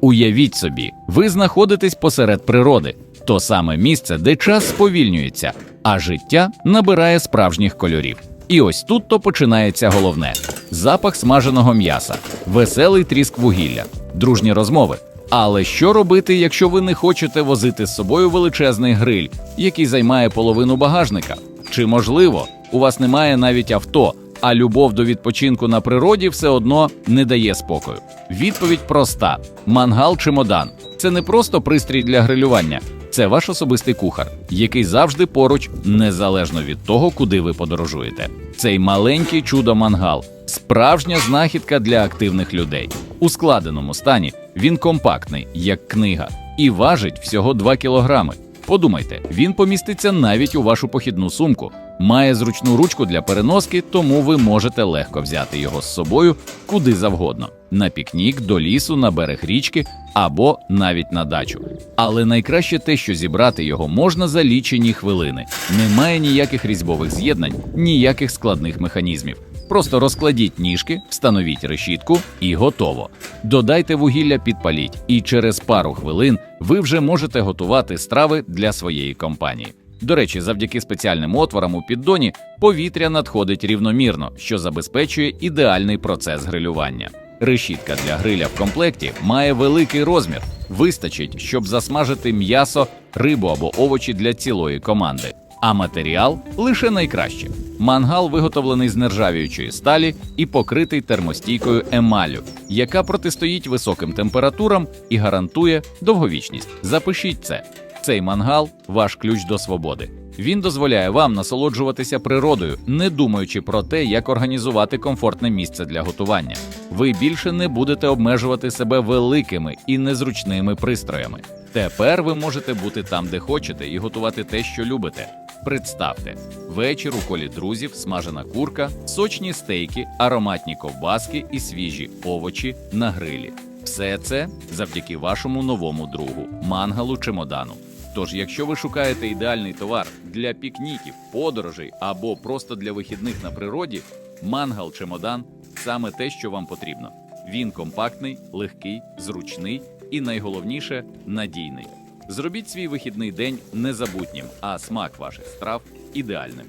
Уявіть собі, ви знаходитесь посеред природи, то саме місце, де час сповільнюється, а життя набирає справжніх кольорів. І ось тут то починається головне: запах смаженого м'яса, веселий тріск вугілля, дружні розмови. Але що робити, якщо ви не хочете возити з собою величезний гриль, який займає половину багажника? Чи можливо, у вас немає навіть авто, а любов до відпочинку на природі все одно не дає спокою? Відповідь проста: мангал чемодан це не просто пристрій для грилювання, це ваш особистий кухар, який завжди поруч, незалежно від того, куди ви подорожуєте. Цей маленький чудо мангал справжня знахідка для активних людей. У складеному стані він компактний, як книга, і важить всього 2 кілограми. Подумайте, він поміститься навіть у вашу похідну сумку. Має зручну ручку для переноски, тому ви можете легко взяти його з собою куди завгодно: на пікнік, до лісу, на берег річки або навіть на дачу. Але найкраще те, що зібрати його можна за лічені хвилини. Немає ніяких різьбових з'єднань, ніяких складних механізмів. Просто розкладіть ніжки, встановіть решітку і готово. Додайте вугілля, підпаліть, і через пару хвилин ви вже можете готувати страви для своєї компанії. До речі, завдяки спеціальним отворам у піддоні повітря надходить рівномірно, що забезпечує ідеальний процес грилювання. Решітка для гриля в комплекті має великий розмір, вистачить, щоб засмажити м'ясо, рибу або овочі для цілої команди. А матеріал лише найкраще. Мангал виготовлений з нержавіючої сталі і покритий термостійкою емалю, яка протистоїть високим температурам і гарантує довговічність. Запишіть це. Цей мангал ваш ключ до свободи. Він дозволяє вам насолоджуватися природою, не думаючи про те, як організувати комфортне місце для готування. Ви більше не будете обмежувати себе великими і незручними пристроями. Тепер ви можете бути там, де хочете, і готувати те, що любите. Представте, вечір у колі друзів, смажена курка, сочні стейки, ароматні ковбаски і свіжі овочі на грилі. Все це завдяки вашому новому другу мангалу чемодану. Тож, якщо ви шукаєте ідеальний товар для пікніків, подорожей або просто для вихідних на природі, мангал чемодан саме те, що вам потрібно. Він компактний, легкий, зручний і найголовніше надійний. Зробіть свій вихідний день незабутнім, а смак ваших страв ідеальним.